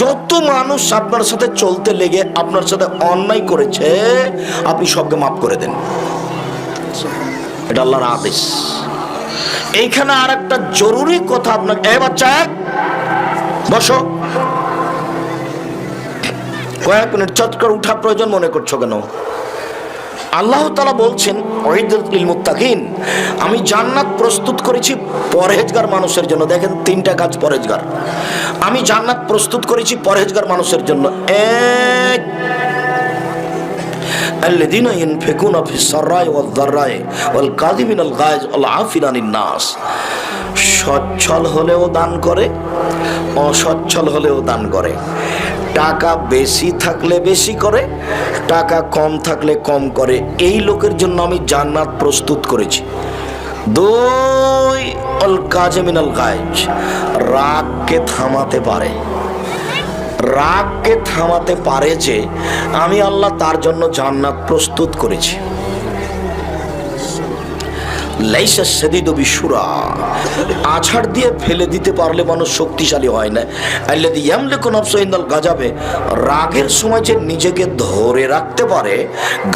যত মানুষ আপনার সাথে চলতে লেগে আপনার সাথে অন্যায় করেছে, আপনি সবকে মাফ করে দেন। এটা আল্লাহর আদেশ। এইখানে আর একটা জরুরি কথা আপনাকে, এ বাচ্চা, বসো। কয়েক মিনিট চট করে উঠা প্রয়োজন মনে করছ কেন? আল্লাহ তালা বলছেন ওহিদুল মুত্তাকিন আমি জান্নাত প্রস্তুত করেছি পরহেজগার মানুষের জন্য দেখেন তিনটা কাজ পরহেজগার আমি জান্নাত প্রস্তুত করেছি পরহেজগার মানুষের জন্য এক الذين ينفقون في السراء والضراء والكاظمين الغيظ والعافين عن الناس সচ্ছল হলেও দান করে অসচ্ছল হলেও দান করে টাকা বেশি থাকলে বেশি করে, টাকা কম থাকলে কম করে। এই লোকের জন্য আমি জান্নাত প্রস্তুত করেছি। দুই অল কাজে মিনাল গায়েজ। রাগকে থামাতে পারে। রাগকে থামাতে পারে যে, আমি আল্লাহ তার জন্য জান্নাত প্রস্তুত করেছি। লাইসা সেদিদ বিশুরা। আছাড় দিয়ে ফেলে দিতে পারলে মানুষ শক্তিশালী হয় না। আল্লাদি ইয়ামলেকু নফসু ইন্দাল গাজাবে রাগের সময় যে নিজেকে ধরে রাখতে পারে,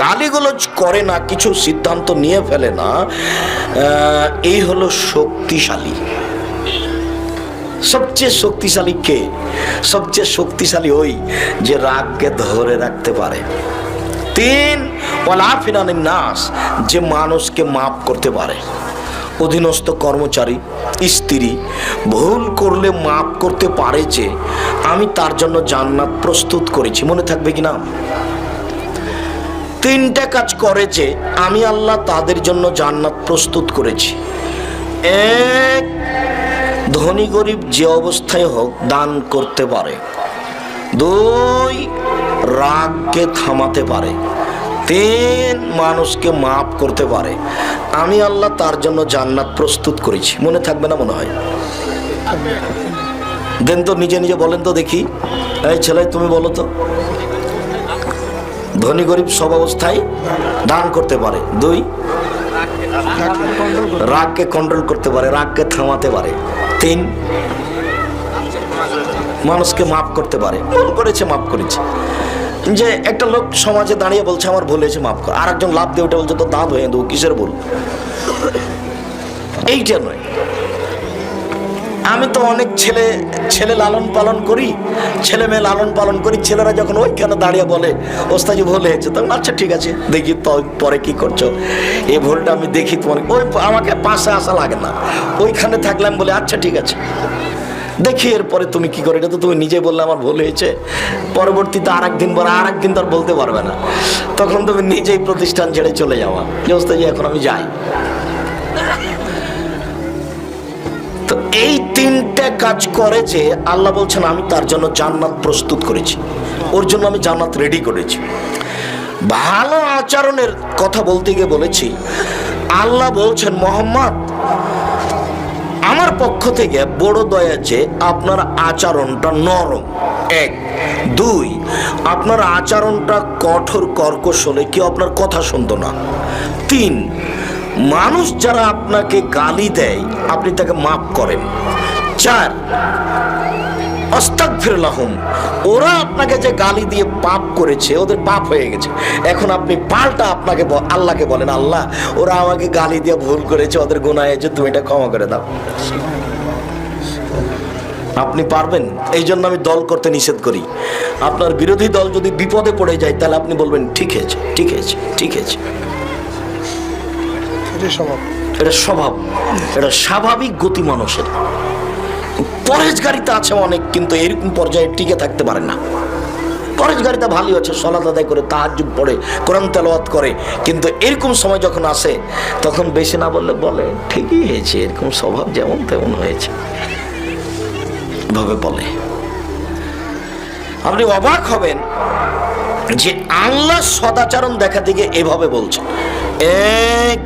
গালিগুলোজ করে না, কিছু সিদ্ধান্ত নিয়ে ফেলে না এই হলো শক্তিশালী। সবচেয়ে শক্তিশালী কে? সবচেয়ে শক্তিশালী ওই যে রাগকে ধরে রাখতে পারে। তিন ওয়ালাফিনানিন নাস যে মানুষকে মাফ করতে পারে। অধীনস্থ কর্মচারী, স্ত্রী, ভুল করলে মাফ করতে পারে যে, আমি তার জন্য জান্নাত প্রস্তুত করেছি। মনে থাকবে কি না? তিনটা কাজ করে যে, আমি আল্লাহ তাদের জন্য জান্নাত প্রস্তুত করেছি। এক, ধনী গরিব যে অবস্থায় হোক দান করতে পারে। দুই রাগকে থামাতে পারে, তিন মানুষকে মাফ করতে পারে। আমি আল্লাহ তার জন্য জান্নাত প্রস্তুত করেছি। মনে থাকবে না মনে হয়? দেন তো নিজে নিজে বলেন তো দেখি। এই ছেলে, তুমি বলো তো। ধনী গরিব সব অবস্থায় দান করতে পারে। দুই, রাগকে কন্ট্রোল করতে পারে, রাগকে থামাতে পারে। তিন মানুষকে মাফ করতে পারে। ভুল করেছে, মাফ করেছে। যে একটা লোক সমাজে দাঁড়িয়ে বলছে, আমার ভুল হয়েছে, মাফ কর। আর একজন লাভ দিয়ে ওটা বলছে তো দাঁত হয়ে দেবো কিসের ভুল? এইটা নয়। আমি তো অনেক ছেলে ছেলে লালন পালন করি, ছেলে মেয়ে লালন পালন করি, ছেলেরা যখন ওইখানে দাঁড়িয়ে বলে ওস্তাজি ভুল হয়েছে। তখন আচ্ছা ঠিক আছে, দেখি তো পরে কি করছ। এই ভুলটা আমি দেখি তোমার ওই আমাকে পাশে আসা লাগে না। ওইখানে থাকলাম বলে আচ্ছা ঠিক আছে। দেখি এরপরে তুমি কি করে? এটা তো তুমি নিজে বললে আমার ভুল হয়েছে। পরবর্তীতে আর একদিন পরে আর একদিন তো আর বলতে পারবে না। তখন তুমি নিজেই প্রতিষ্ঠান ছেড়ে চলে যাওয়া যে এখন আমি যাই। তো এই তিনটা কাজ করে যে আল্লাহ বলছেন, আমি তার জন্য জান্নাত প্রস্তুত করেছি। ওর জন্য আমি জান্নাত রেডি করেছি। ভালো আচরণের কথা বলতে গিয়ে বলেছি, আল্লাহ বলছেন, মোহাম্মদ আমার পক্ষ থেকে বড় দয়া যে আপনার আচরণটা নরম। এক। দুই। আপনার আচরণটা কঠোর কর্কশ হলে কেউ আপনার কথা শুনতো না। তিন। মানুষ যারা আপনাকে গালি দেয়, আপনি তাকে মাফ করেন। চার। অস্তাগফিরুল্লাহুম ওরা আপনাকে যে গালি দিয়ে পাপ করেছে ওদের পাপ হয়ে গেছে। এখন আপনি পাল্টা আপনাকে আল্লাহকে বলেন আল্লাহ ওরা আমাকে গালি দিয়ে ভুল করেছে ওদের গুনাহ হয়েছে তুমি এটা ক্ষমা করে দাও। আপনি পারবেন এই জন্য আমি দল করতে নিষেধ করি। আপনার বিরোধী দল যদি বিপদে পড়ে যায় তাহলে আপনি বলবেন ঠিক আছে ঠিক আছে ঠিক আছে। এটাই স্বভাব। এটা স্বভাব এটা স্বাভাবিক গতি মানুষের। পরেজগারিতা আছে অনেক, কিন্তু এরকম পর্যায়ে টিকে থাকতে পারে না। পরেজগারিতা ভালোই আছে সলাত আদায় করে তাহাজুদ পড়ে, কোরআন তেলাওয়াত করে, কিন্তু এরকম সময় যখন আসে, তখন বেশি না বললে বলে, ঠিকই হয়েছে, এরকম স্বভাব যেমন তেমন হয়েছে। ভাবে বলে। আপনি অবাক হবেন যে আল্লাহ সদাচরণ দেখা দিকে এভাবে বলছে এক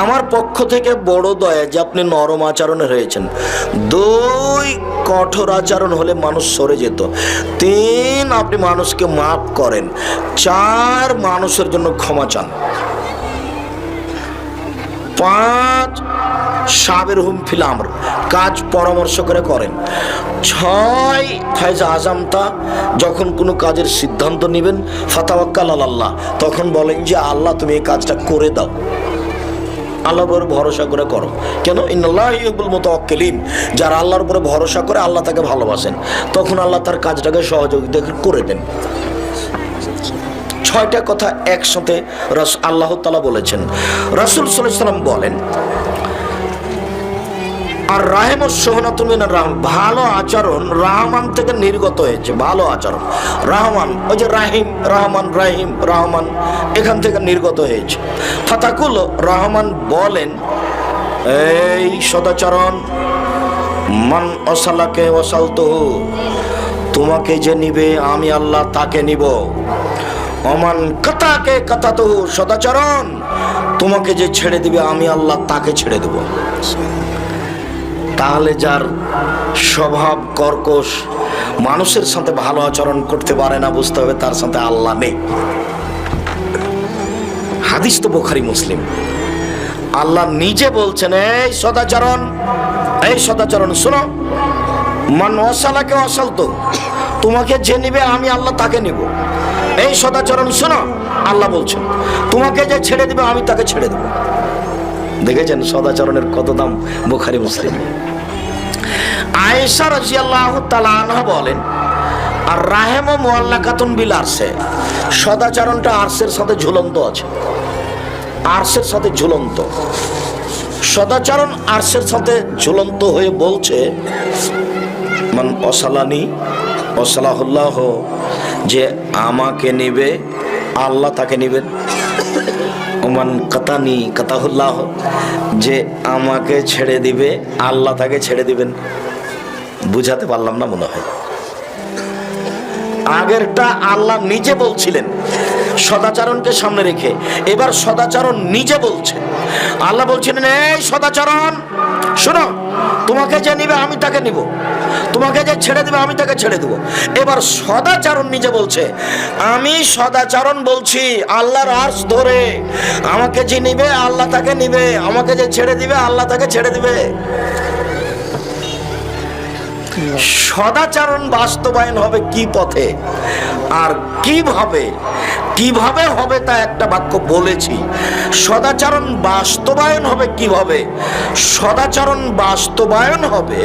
আমার পক্ষ থেকে বড় দয়া যে আপনি নরম আচরণে হয়েছেন দুই কঠোর আচরণ হলে মানুষ সরে যেত। তিন, আপনি মানুষকে মাফ করেন। চার, মানুষের জন্য ক্ষমা চান। পাঁচ, সাবের হুম ফিলামর কাজ পরামর্শ করে করেন। ছয় ফায়জা আজামতা যখন কোনো কাজের সিদ্ধান্ত নেবেন, ফাতাওয়াক্কাল আল্লাহ তখন বলেন যে আল্লাহ তুমি এই কাজটা করে দাও। আল্লাহর উপরে ভরসা করে করো। কেন? ইন্নআল্লাহুল মতো অক্কেলিন যারা আল্লাহর উপরে ভরসা করে আল্লাহ তাকে ভালোবাসেন, তখন আল্লাহ তার কাজটাকে সহযোগিতা করে দেন। ছয়টা কথা একসাথে আল্লাহ তালা বলেছেন। রাসুল সাল্লাম বলেন আর রাহেম সোহনাতুমিন রাম ভালো আচরণ রাহমান থেকে নির্গত হয়েছে, ভালো আচরণ। রাহমান, ওই যে রাহিম, রহমান রাহিম, রহমান, এখান থেকে নির্গত হয়েছে। ফাতাকুল, রহমান বলেন, এই সদাচরণ, মান অসালাকে অসালতো তোমাকে যে নিবে আমি আল্লাহ তাকে নিব। অমান কথাকে কথা তো সদাচরণ, তোমাকে যে ছেড়ে দিবে আমি আল্লাহ তাকে ছেড়ে দেব। তাহলে যার স্বভাব, কর্কশ, মানুষের সাথে ভালো আচরণ করতে পারে না বুঝতে হবে, তার সাথে আল্লাহ নেই। হাদিস তো বোখারি, মুসলিম। আল্লাহ নিজে বলছেন, এই সদাচরণ এই সদাচরণ, শোনো, মান অসালাকে অসাল তো, তোমাকে যে নিবে আমি আল্লাহ তাকে নিব। এই সদাচরণ, শোনো, আল্লাহ বলছেন, তোমাকে যে ছেড়ে দিবে আমি তাকে ছেড়ে দেব। দেখেছেন সদাচরণের কত দাম বোখারি মুসলিম। আয়েশা রাজিয়াল্লাহ তালা বলেন আর রাহেম ও মোয়াল্লা খাতুন বিল আরসে সদাচরণটা আরসের সাথে ঝুলন্ত আছে। আরসের সাথে ঝুলন্ত। সদাচরণ আরসের সাথে ঝুলন্ত হয়ে বলছে, মান অসালানি, অসালাহুল্লাহ, যে আমাকে নিবে, আল্লাহ তাকে নিবেন। ওমান কাতানি কাতাহুল্লাহ, যে আমাকে ছেড়ে দিবে, আল্লাহ তাকে ছেড়ে দিবেন। বুঝাতে পারলাম না মনে হয়। আগেরটা আল্লাহ নিজে বলছিলেন, সদাচরণকে সামনে রেখে। এবার সদাচরণ নিজে বলছে। আল্লাহ বলছিলেন, এই সদাচরণ, শোনো, তোমাকে যে নিবে আমি তাকে নিব। তোমাকে যে ছেড়ে দেবে, আমি তাকে ছেড়ে দেবো। এবার সদাচারণ নিজে বলছে। আমি সদাচারণ বলছি, আল্লাহর আর্স ধরে। আমাকে যে নিবে, আল্লাহ তাকে নিবে। আমাকে যে ছেড়ে দিবে, আল্লাহ তাকে ছেড়ে দিবে। সদাচারণ বাস্তবায়ন হবে কি পথে? আর কীভাবে কীভাবে হবে তা একটা বাক্য বলেছি। সদাচরণ বাস্তবায়ন হবে কীভাবে? সদাচরণ বাস্তবায়ন হবে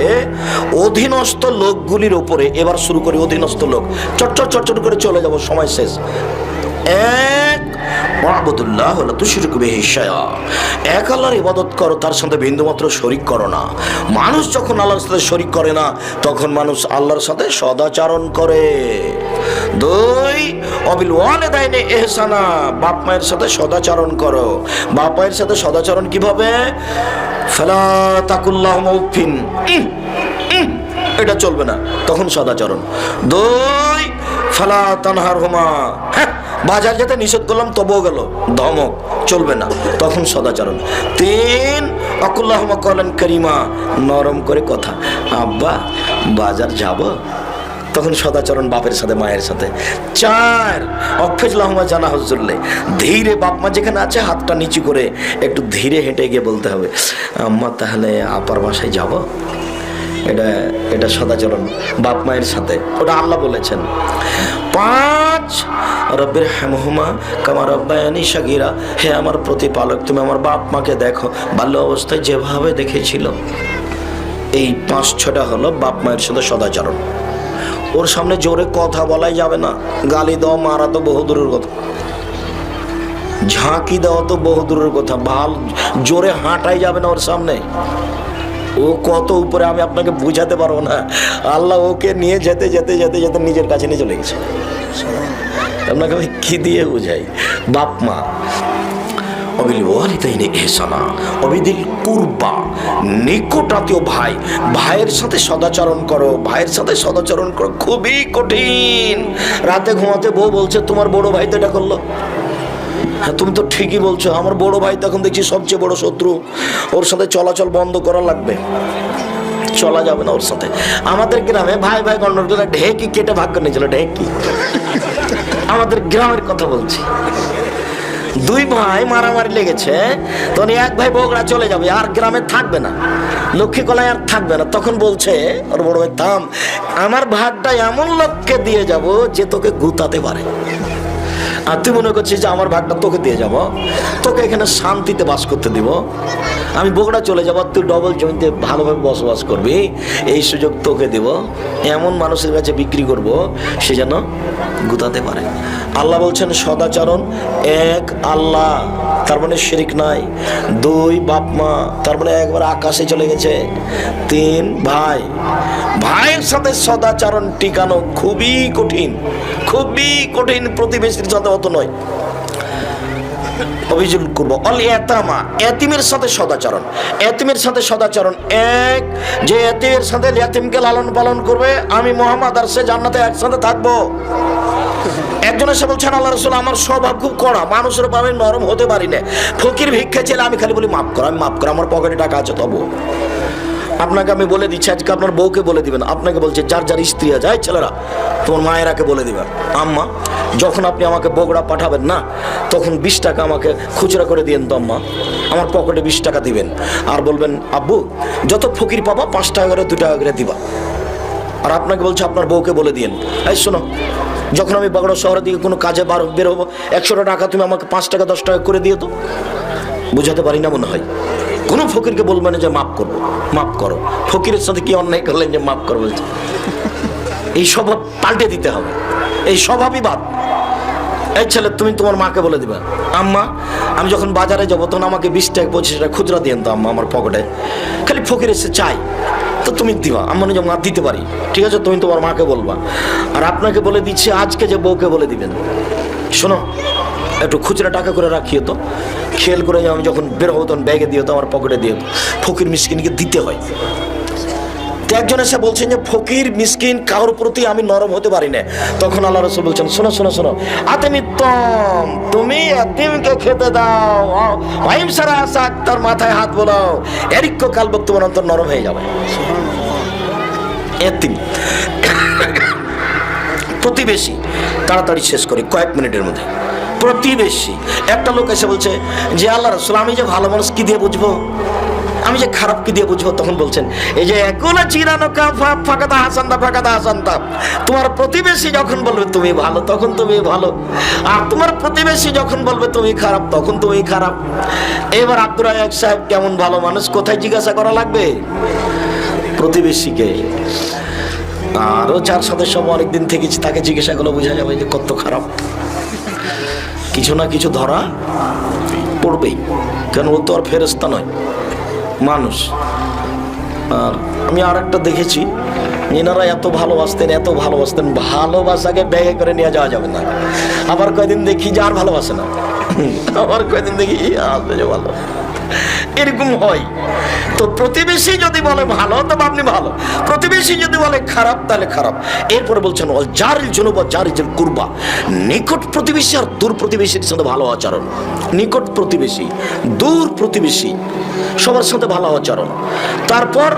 অধীনস্থ লোকগুলির উপরে। এবার শুরু করি অধীনস্থ লোক। চট চট চট করে চলে যাব। সময় শেষ। এক মাহবুদুল্লাহ হলো তুশিরক বিহি শায়া। এক আল্লাহর ইবাদত করো, তার সাথে বিন্দুমাত্র শরিক করো না। মানুষ যখন আল্লাহর সাথে শরিক করে না, তখন মানুষ আল্লাহর সাথে সদাচরণ করে। দুই, অবিল ওয়ালেদাইনে এহসানা বাপ মায়ের সাথে সদাচরণ করো। বাপ মায়ের সাথে সদাচরণ কীভাবে? ফেলা তাকুল্লাহ মৌফিন এটা চলবে না, তখন সদাচরণ। দুই, ফালা তানহার হুমা হ্যাঁ বাজার যেতে নিষেধ করলাম, তবুও গেল। ধমক, চলবে না। তখন সদাচরণ। তিন অকুল্লাহমা কলেন করিমা, নরম করে কথা। আব্বা, বাজার যাব? তখন সদাচরণ বাপের সাথে, মায়ের সাথে। চার অফেজ অফেজলাহমা জানা হজুল্লে ধীরে বাপ মা যেখানে আছে, হাতটা নিচু করে একটু ধীরে হেঁটে গিয়ে বলতে হবে, আম্মা, তাহলে আপার বাসায় যাব? এটা এটা সদাচরণ, বাপ মায়ের সাথে। ওটা আল্লাহ বলেছেন। পাঁচ, রব্বের হেমহুমা কামার রব্বায়ানি সাগিরা। হে আমার প্রতিপালক, তুমি আমার বাপ মাকে দেখো। বাল্য অবস্থায় যেভাবে দেখেছিল, এই পাঁচ, ছটা হলো বাপ মায়ের সাথে সদাচরণ। ওর সামনে জোরে কথা বলাই যাবে না। গালি দাও, মারা তো বহু দূরের কথা। ঝাঁকি দেওয়া তো বহু দূরের কথা। ভালো জোরে হাঁটাই যাবে না ওর সামনে। ও কত উপরে আমি আপনাকে বুঝাতে পারব না। আল্লাহ ওকে নিয়ে যেতে যেতে যেতে যেতে নিজের কাছে নিয়ে চলে গেছে। আপনাকে আমি কি দিয়ে বুঝাই? বাপ মা, অবিল ওয়ালিদাইনে এহসানা, অবিদিল কুরবা, নিকটাতীয় ভাই, ভাইয়ের সাথে সদাচরণ করো, ভাইয়ের সাথে সদাচরণ করো, খুবই কঠিন। রাতে ঘুমাতে বউ বলছে, তোমার বড় ভাই তো এটা করল। হ্যাঁ তুমি তো ঠিকই বলছো। আমার বড় ভাই তখন দেখছি সবচেয়ে বড় শত্রু। ওর সাথে চলাচল বন্ধ করা লাগবে। চলা যাবে না ওর সাথে। আমাদের গ্রামে ভাই ভাই গন্ডগোল ঢেকি কেটে ভাগ করে নিয়েছিল, ঢেকি। আমাদের গ্রামের কথা বলছি। দুই ভাই মারামারি লেগেছে, তখন এক ভাই বগড়া চলে যাবে, আর গ্রামে থাকবে না। লক্ষ্মী কলায় আর থাকবে না। তখন বলছে, ওর বড় ভাই, থাম। আমার ভাগটা এমন লোককে দিয়ে যাব যে তোকে গুতাতে পারে। আর তুই মনে করছিস যে আমার ভাগটা তোকে দিয়ে যাব? তোকে এখানে শান্তিতে বাস করতে দিব। আমি বগুড়া চলে যাব, তুই ডবল জমিতে ভালোভাবে বসবাস করবি। এই সুযোগ তোকে দেব। এমন মানুষের কাছে বিক্রি করব, সে যেন গুতাতে পারে। আল্লাহ বলছেন, সদাচরণ এক আল্লাহ। তার মানে শিরিক নাই। দুই বাপ মা, তার মানে একবার আকাশে চলে গেছে। তিন ভাই। ভাইয়ের সাথে সদাচরণ টিকানো খুবই কঠিন। খুবই কঠিন প্রতিবেশীর সাথে অত নয়। অভিযোগ করব। অল এতামা, এতিমের সাথে সদাচরণ। এতিমের সাথে সদাচরণ এক, যে এতিমের সাথে এতিমকে লালন পালন করবে, আমি মোহাম্মদ আর সে জান্নাতে একসাথে থাকব। একজনের এসে বলছেন, আল্লাহ রসুল, আমার স্বভাব খুব কড়া, মানুষের ভাবে নরম হতে পারি না। ফকির ভিক্ষা চেলে আমি খালি বলি, মাফ করো, আমি মাফ করো, আমার পকেটে টাকা আছে তবু আপনাকে আমি বলে দিচ্ছি, আজকে আপনার বউকে বলে দিবেন। আপনাকে বলছে, যার যার স্ত্রী আছে ছেলেরা, তোমার মায়েরাকে বলে দিবেন আম্মা, যখন আপনি আমাকে বগুড়া পাঠাবেন না, তখন বিশ টাকা আমাকে খুচরা করে দিয়েন তো আম্মা। আমার পকেটে বিশ টাকা দিবেন। আর বলবেন, আব্বু, যত ফকির পাবা, পাঁচ টাকা করে দু টাকা করে দিবা। আর আপনাকে বলছে, আপনার বউকে বলে দিয়েন। এই শোনো, যখন আমি বগুড়া শহরের দিকে কোনো কাজে বার বেরোবো, একশোটা টাকা তুমি আমাকে পাঁচ টাকা, দশ টাকা করে দিয়ে তো। বুঝাতে পারি না মনে হয়। কোনো ফকিরকে বলবে না যে মাফ করব, মাফ করো। ফকিরের সাথে কি অন্যায় করলেন যে মাফ করো বলছে এই স্বভাব পাল্টে দিতে হবে। এই স্বভাবই বাদ। এই ছেলে, তুমি তোমার মাকে বলে দিবে, আম্মা, আমি যখন বাজারে যাব, তখন আমাকে বিশ টাকা, পঁচিশ টাকা খুচরা দিয়েন তো আম্মা, আমার পকেটে। খালি ফকির এসে চাই তো তুমি দিবা। আম্মা নিজে মা দিতে পারি। ঠিক আছে, তুমি তোমার মাকে বলবা। আর আপনাকে বলে দিচ্ছি, আজকে যে বউকে বলে দিবেন। শোনো একটু খুচরা টাকা করে রাখিও তো। খেয়াল করে আমি যখন বের হব তখন ব্যাগে দিয়ে তো, আমার পকেটে দিয়ে ফকির মিসকিনকে দিতে হয়। তো একজন এসে বলছেন যে, ফকির, মিসকিন, কারোর প্রতি আমি নরম হতে পারি না। তখন আল্লাহ রসুল বলছেন, শোনো শোনো শোনো। আতেমিত্তম, তুমি এতিমকে খেতে দাও। ভাইম সারা আসাক তার মাথায় হাত বোলাও। এরিক্য কাল তোমার অন্তর নরম হয়ে যাবে। এতিম। প্রতিবেশী, তাড়াতাড়ি শেষ করি, কয়েক মিনিটের মধ্যে। প্রতিবেশী। একটা লোক এসে বলছে যে, আল্লাহ রসুল, আমি যে ভালো মানুষ, কি দিয়ে বুঝব? আমি যে খারাপ কি দিয়ে বুঝব? তখন বলছেন, এই যে একুলা চিরানো কা ফা- ফাঁকাদা, হাসান্দা ফাঁকাদা, হাসান্দা, তোমার প্রতিবেশী যখন বলবে, তুমি ভালো, তখন তুমি ভালো। আর তোমার প্রতিবেশী যখন বলবে, তুমি খারাপ, তখন তুমি খারাপ। এবার আব্দুর রাজাক সাহেব, কেমন ভালো মানুষ, কোথায় জিজ্ঞাসা করা লাগবে? প্রতিবেশীকে আরও চার সাথে সব অনেকদিন থেকেছি, তাকে জিজ্ঞাসা করলে, বোঝা যাবে যে কত খারাপ। কিছু না কিছু ধরা পড়বেই। কেন, ও তো আর ফেরস্তা নয়, মানুষ। আর আমি আর একটা দেখেছি এনারা এত ভালোবাসতেন এত ভালোবাসতেন, ভালোবাসাকে ব্যাগে করে নিয়ে যাওয়া যাবে না। আবার কয়দিন দেখি যে আর ভালোবাসে না। আবার কয়দিন দেখি আসবে যে ভালো। এরকম হয়। তো প্রতিবেশী যদি বলে ভালো তবে আপনি ভালো। প্রতিবেশী যদি বলে খারাপ, তাহলে খারাপ। এরপরে বলছেন ও জারিল জন্য বা জারিল কুরবা। নিকট প্রতিবেশী আর দূর প্রতিবেশীর সাথে ভালো আচরণ। নিকট প্রতিবেশী, দূর প্রতিবেশী, সবার সাথে ভালো আচরণ। তারপর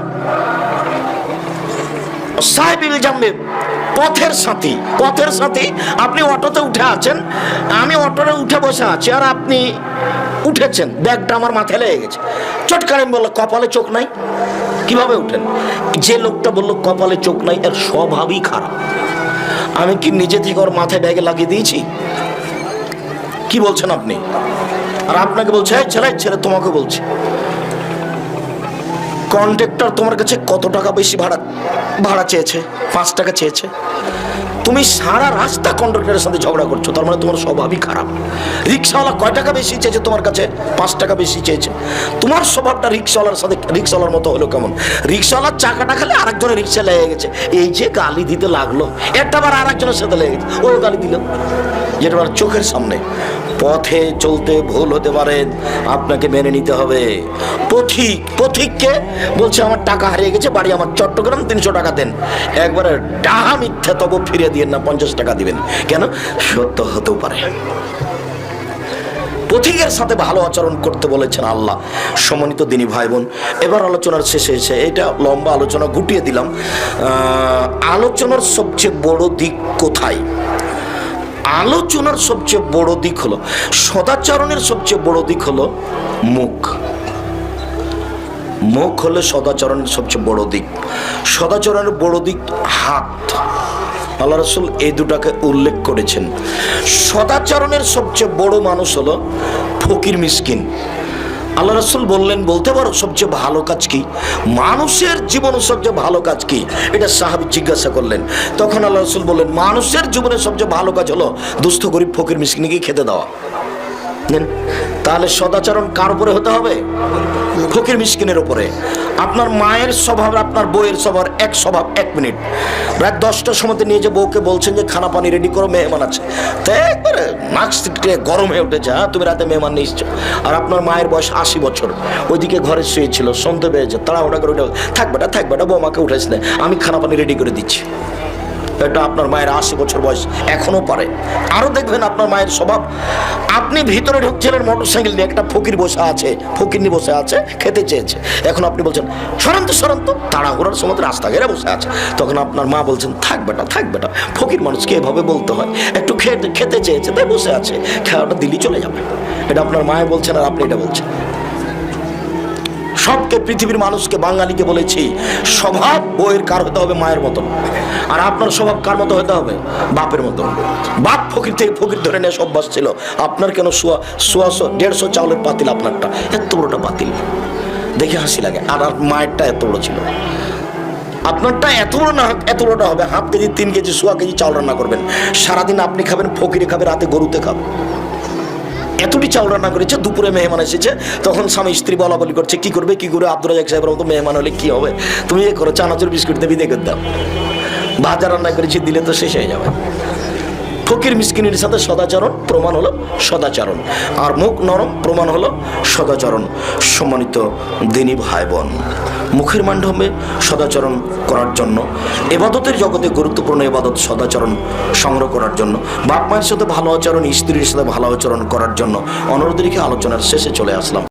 সাহেবিল জাম্বে পথের সাথী। পথের সাথী, আপনি অটোতে উঠে আছেন। আমি অটোতে উঠে বসে আছি, আর আপনি উঠেছেন, ব্যাগটা আমার মাথায় লেগে গেছে। চটকারে বলল কপালে চোখ নাই? কীভাবে উঠেন? যে লোকটা বলল, কপালে চোখ নাই, এর স্বভাবই খারাপ। আমি কি নিজে থেকে ওর মাথায় ব্যাগে লাগিয়ে দিয়েছি? কি বলছেন আপনি? আর আপনাকে বলছে, "এই ছেলে ছেলে, তোমাকে বলছে। কন্ট্রাক্টর তোমার কাছে কত টাকা বেশি ভাড়া ভাড়া চেয়েছে? পাঁচ টাকা চেয়েছে? তুমি সারা রাস্তা কন্ট্রাক্টরের সাথে ঝগড়া করছ, তার মানে তোমার স্বভাবই খারাপ। রিক্সাওয়ালা কয় টাকা বেশি চেয়েছে তোমার কাছে? পাঁচ টাকা বেশি চেয়েছে। তোমার স্বভাবটা রিক্সাওয়ালার সাথে, রিক্সাওয়ালার মতো হলো কেমন? রিক্সাওয়ালার চাকাটা খালে আরেকজনের রিক্সা লেগে গেছে। এই যে গালি দিতে লাগল, একটা বার আরেকজনের সাথে লেগে গেছে। ও গালি দিল। যেটা আমার চোখের সামনে। পথে চলতে ভুল হতে পারেন আপনাকে মেনে নিতে হবে। পথিক, পথিককে বলছে, আমার টাকা হারিয়ে গেছে, বাড়ি আমার চট্টগ্রাম, তিনশো টাকা দেন। একবারে ডাহা মিথ্যা তবু ফিরে দিয়ে না, পঞ্চাশ টাকা দিবেন। কেন? সত্য হতেও পারে। পথিকের সাথে ভালো আচরণ করতে বলেছেন আল্লাহ। সম্মানিত দিনী ভাই বোন এবার আলোচনার শেষে এসে এটা লম্বা আলোচনা গুটিয়ে দিলাম। আলোচনার সবচেয়ে বড় দিক কোথায়? আলোচনার সবচেয়ে বড় দিক হলো, সদাচরণের সবচেয়ে বড় দিক হলো মুখ। মুখ হলো সদাচরণের সবচেয়ে বড় দিক। সদাচরণের বড় দিক হাত। আল্লাহ রসুল এই দুটাকে উল্লেখ করেছেন। সদাচরণের সবচেয়ে বড় মানুষ হলো ফকির মিসকিন। আল্লাহ রসুল বললেন, বলতে পারো সবচেয়ে ভালো কাজ কি? মানুষের জীবনে সবচেয়ে ভালো কাজ কি? এটা সাহাবি জিজ্ঞাসা করলেন। তখন আল্লাহ রসুল বললেন, মানুষের জীবনে সবচেয়ে ভালো কাজ হলো দুস্থ, গরিব, ফকির, মিসকিনিকে খেতে দেওয়া। তাহলে সদাচরণ কার উপরে হতে হবে? ফকির, মিসকিনের উপরে। আপনার মায়ের স্বভাব, আপনার বউয়ের স্বভাব, এক স্বভাব, এক মিনিট। রাত দশটার সময় নিয়ে যে বউকে বলছেন যে, খানা পানি রেডি করো, মেহমান আছে। তো একবারে মাস্ক গরম হয়ে উঠেছে হ্যাঁ তুমি রাতে মেহমান নিয়ে এসছো। আর আপনার মায়ের বয়স আশি বছর। ওইদিকে ঘরে শুয়েছিল সন্ধে পেয়েছে তাড়াহুড়া করে উঠে থাকবেটা না থাকবে না বৌমাকে উঠেছ আমি খানা পানি রেডি করে দিচ্ছি। এটা আপনার মায়ের আশি বছর বয়স এখনও পারে। আরও দেখবেন আপনার মায়ের স্বভাব। আপনি ভিতরে ঢুকছিলেন মোটর সাইকেল নিয়ে, একটা ফকির বসে আছে, ফকিরনি বসে আছে, খেতে চেয়েছে। এখন আপনি বলছেন সরন্ত সরন্ত তাড়াহুড়ার সময় রাস্তা ঘেরে বসে আছে। তখন আপনার মা বলছেন, থাক বেটা থাক বেটা, ফকির মানুষকে এভাবে বলতে হয়। একটু খেতে খেতে চেয়েছে, তাই বসে আছে। খাওয়াটা দিলি চলে যাবে। এটা আপনার মায়ে বলছেন আর আপনি এটা বলছেন। সবকে পৃথিবীর মানুষকে বাঙালিকে বলেছি, স্বভাব বইয়ের কার হতে হবে? মায়ের মতন। আর আপনার স্বভাব কার মতো হতে হবে? বাপের মতন। বাপ ফকির থেকে ফকির ধরে নেওয়া অভ্যাস ছিল আপনার কেন সোয়া সোয়াশো দেড়শো চাউলের পাতিল আপনারটা? এত বড়টা পাতিল। দেখে হাসি লাগে। আর আর মায়েরটা এত বড় ছিল। আপনারটা এত বড় না, এত বড়টা হবে। হাফ কেজি, তিন কেজি, সোয়া কেজি চাউল রান্না করবেন। সারাদিন আপনি খাবেন, ফকিরে খাবে, রাতে গরুতে খাবে। এতটি চাউল রান্না করেছে, দুপুরে মেহমান এসেছে, তখন স্বামী স্ত্রী বলা বলি করছে, কি করবে, কি করে? আব্দুল রাজাক সাহেবের মতো মেহমান হলে কি হবে? তুমি এ করো, চানাচুর বিস্কুট দেবি দেখে দাও। ভাজা রান্না করেছি, দিলে তো শেষ হয়ে যাবে। ফকির মিসকিনের সাথে সদাচরণ, প্রমাণ হলো সদাচরণ। আর মুখ নরম, প্রমাণ হলো সদাচরণ। সম্মানিত দিনী ভাই বোন মুখের মাধ্যমে সদাচরণ করার জন্য, এবাদতের জগতে গুরুত্বপূর্ণ এবাদত সদাচরণ সংগ্রহ করার জন্য বাপ মায়ের সাথে ভালো আচরণ, স্ত্রীর সাথে ভালো আচরণ করার জন্য অনুরোধ রেখে আলোচনার শেষে চলে আসলাম।